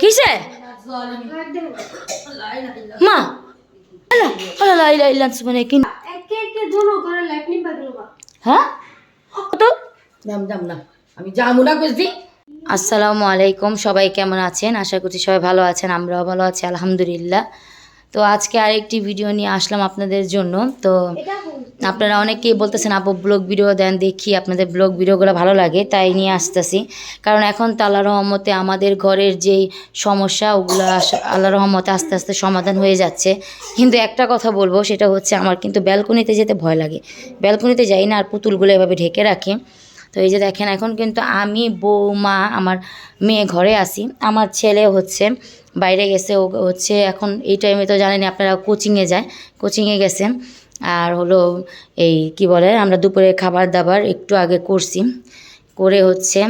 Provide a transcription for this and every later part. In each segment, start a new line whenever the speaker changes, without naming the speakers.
কিসে? মা আল্লাহ আল্লাহ
একে একে দুনো লাইট বা
হ্যাঁ?
না। আমি যাব না
আসসালামু আলাইকুম সবাই কেমন আছেন? আশা করছি সবাই ভালো আছেন আমরাও ভালো আছি আলহামদুলিল্লাহ। তো আজকে আরেকটি ভিডিও নিয়ে আসলাম আপনাদের জন্য। তো আপনারা অনেকেই বলতেছেন আপু ব্লগ ভিডিও দেন দেখি আপনাদের ব্লগ ভিডিওগুলো ভালো লাগে। তাই নিয়ে আসতেছি। কারণ এখন তো আল্লাহ রহমতে আমাদের ঘরের যেই সমস্যা ওগুলো আল্লাহ রহমতে আস্তে আস্তে সমাধান হয়ে যাচ্ছে। কিন্তু একটা কথা বলব সেটা হচ্ছে আমার কিন্তু ব্যালকনিতে যেতে ভয় লাগে। ব্যালকনিতে যাই না আর পুতুলগুলো এভাবে ঢেকে রাখি। তো এই যে দেখেন, এখন কিন্তু আমি বৌমা আমার মেয়ে ঘরে আসি আমার ছেলে হচ্ছে বাইরে গেছে, ও হচ্ছে এখন এই টাইমে তো জানেন আপনারা কোচিংয়ে যায়। কোচিংয়ে গেছে। আর হলো এই কি বলে, আমরা দুপুরে খাবার দাবার একটু আগে করছি। করে হচ্ছে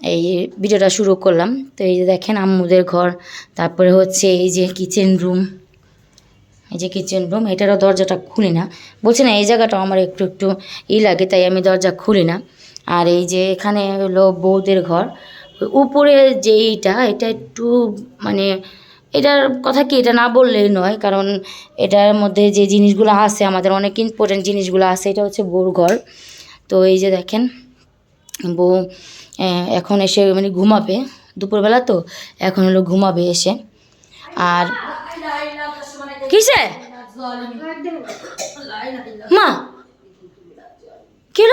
এই ভিডিওটা শুরু করলাম। তো এই যে দেখেন, আম্মুদের ঘর। তারপরে হচ্ছে এই যে কিচেন রুম এই যে কিচেন রুম এটারও দরজাটা খুলি না। বলছে না, এই জায়গাটাও আমার একটু একটু ই লাগে, তাই আমি দরজা খুলি না। আর এই যে এখানে হলো বৌদের ঘর, উপরে যেইটা এটা একটু মানে এটার কথা কি এটা না বললেই নয়, কারণ এটার মধ্যে যে জিনিসগুলো আছে, আমাদের অনেক ইম্পর্টেন্ট জিনিসগুলো আছে, এটা হচ্ছে বউর ঘর। তো এই যে দেখেন, বউ এখন এসে মানে ঘুমাবে দুপুরবেলা তো, এখন হলো ঘুমাবে এসে। আর কিসে? মা কেন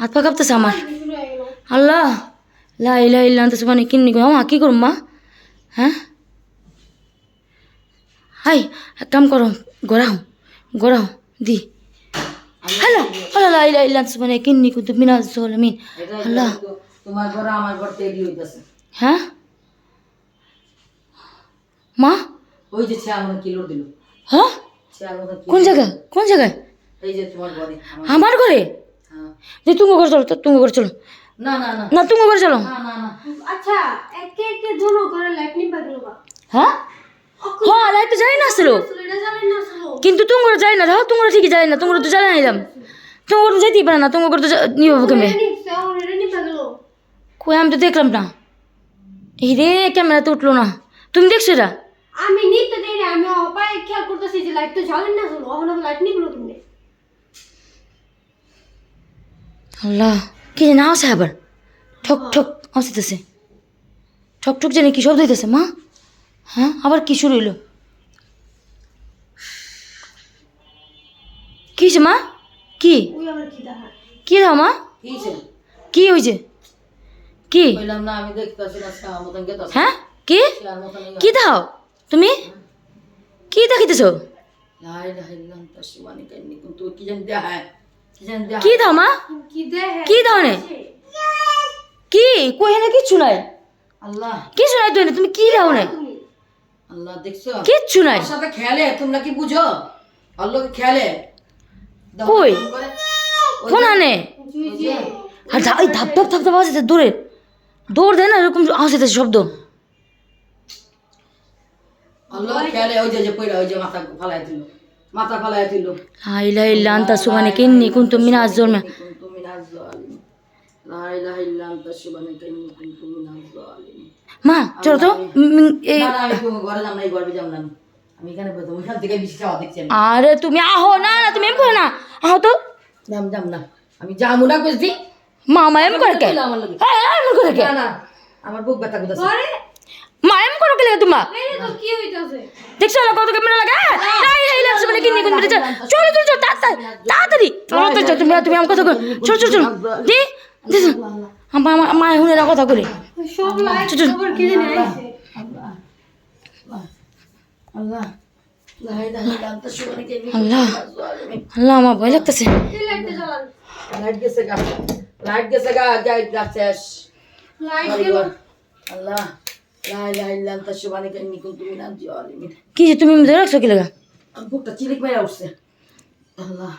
হাত পা কাঁপতেছে আমার। আল্লাহ লা ইলাহা ইল্লা আনতা সুবহানাকা কিন্নি করো মা কি করুম মা? হ্যাঁ? হাই এক কাম করো গড়াও গড়াও দি। হ্যালো আল্লাহ লা ইলাহা ইল্লা আনতা সুবহানাকা কিন্নি কুনতু মিনাজ জালিমিন
এটা
আল্লাহ।
তোমার ঘর আমার ঘর তৈরি হইতাছে।
হ্যাঁ? মা?
ওই যে ছেলে আমার কিলো দিল।
হ্যাঁ? কোন জায়গায়? কোন জায়গায়?
এই যে তোমার ঘরে। আমার-
ঘরে। যে তুমি ঘরে চলো তুমি ঘরে চলো।
না না না।
না তুমি ঘরে চলো।
না না না।
আচ্ছা একে একে দুনো করে লাইট নিবা দিল বা।
হ্যাঁ? হ্যাঁ লাইট তো যাই না আসলো।
না
কিন্তু তুমি করে যাই না রাও তুমি ঠিকই যাই না তুমি তো জানাই নিলাম। তুমি করে যেতেই পারে না তুমি করে তো কেমনে?
নিবা দিল
কই আমি তো দেখলাম না। এই রে ক্যামেরা তো উঠল না। তুমি দেখছ এটা?
আমি নিতে দেই আমি অপায় খেয়াল করতেছি যে লাইট তো জ্বালেন না ওখানে লাইট নিবলো তুমি।
আল্লাহ কি জানি আছে আবার। ঠক ঠক আসতেছে ঠক ঠক জানি কি শব্দ হইতেছে মা। হ্যাঁ আবার কি শুরু হইল? কি হয়েছে মা? কি?
কি
দাও মা?
কি
হয়েছে কি? হ্যাঁ? কি? কি দাও? তুমি? কি দেখিতেছো
কি কি
কি দাও মা?
কি
দাও নে? কি? কই না কিচ্ছু নাই?
আল্লাহ।
কিছু নাই তুই তুমি কি দাও নে?
আল্লাহ দেখছ?
কিচ্ছু নাই।
সাথে খেলে তোমরা কি বুঝো? আল্লাহ খেলে।
কই? কোন আনে। আর ধাপ ধাপ ধাপ ধাপ আসছে দূরে। দৌড় দেয় না এরকম আসছে শব্দ।
আল্লাহ খেলে ওই যে কইরা ওই যে মাথা ফালাই দিল। মাথা ফালাই দিল।
লা ইলাহা ইল্লা আনতা সুবহানাকা ইন্নী কুনতু মিনাজ জালিমিন
কুনতু মিনাজ জালিমিন লা ইলাহা ইল্লা আনতা সুবহানাকা ইন্নী কুনতু মিনাজ জালিমিন
মা চলো তো এই
ঘরে যাম না এই ঘরে যাম না আমি। আমি এখানে বসে ওইখান থেকে বেশি খাওয়া দেখছি
আরে তুমি আহো না না তুমি এম করে না। আহো তো।
যাম যাম না। আমি যাব না বুঝছি
মা মা এম করে কে?
আমার
করে কে?
না না আমার বুক ব্যথা করতেছে।
আরে
মা এম করো কে লাগে তোমা
এই তো কি হইতাছে
দেখছ না কত ক্যামেরা লাগে না ইলাহা ইল্লা আনতা সুবহানাকা ইন্নী কুনতু মিনাজ জালিমিন। চলো চলো চলো তাড়াতাড়ি তাড়াতাড়ি চলো তো চলো তুমি তুমি আমার কথা কই চলো চলো চলো দি দি আমার মা হুনে না কথা কই
সব লাইট খবর কি জানি আইছে
আল্লাহ আল্লাহ আল্লাহ
আমার ভয় লাগতেছে
এই
লাইট গেছে গা লাইট গেছে গা যাই যাচ্ছে
লাইট গেল
আল্লাহ
কি যে তুমি ধরে রাখছো কি লাগা?
বুকটা চিলিক মেরা উঠছে। আল্লাহ।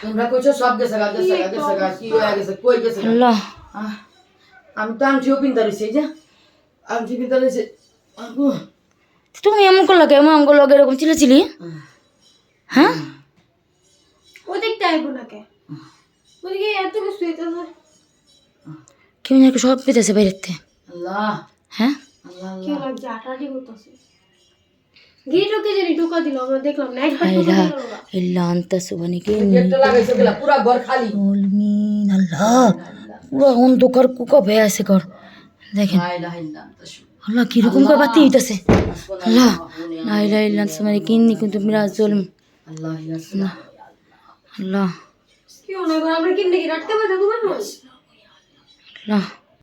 তোমরা কইছো সব গেছে গা গেছে গা গেছে গা কি হয়ে গেছে কই গেছে গা?
আল্লাহ।
আহ, আমি তো আংটিও পিনতে রয়েছি এই যে। আংটি পিনতে রয়েছে
তুমি এমন করল কেমন আমগুলো লগে এরকম চিলে চিলি হ্যাঁ?
ওদিকটা আইবো না কে ওদিকে এত কিছু
কেমন সব পেতেছে বাইরের থেকে।
আল্লাহ।
হ্যাঁ?
আল্লাহ
কি লাগছে আটাটি জানি ঢুকা দিল আমরা দেখলাম না একবার ঢুকে
আইলা
দিল ওরা।
ইল্লা আনতা সুবহানাকা
গেটটা লাগাইছে গেলা পুরা ঘর খালি।
আল্লাহ পুরো অন্ধকার কুকা ভয়ে আছে ঘর। দেখেন। আল্লাহ কীরকম করে বাতি হইতাছে আল্লাহ। লা ইলাহা ইল্লা আনতা সুবহানাকা কুনতু
আল্লাহ
আল্লাহ।
কি করো আমরা কেমনে কি রাখতে পারব তোমার
আল্লাহ।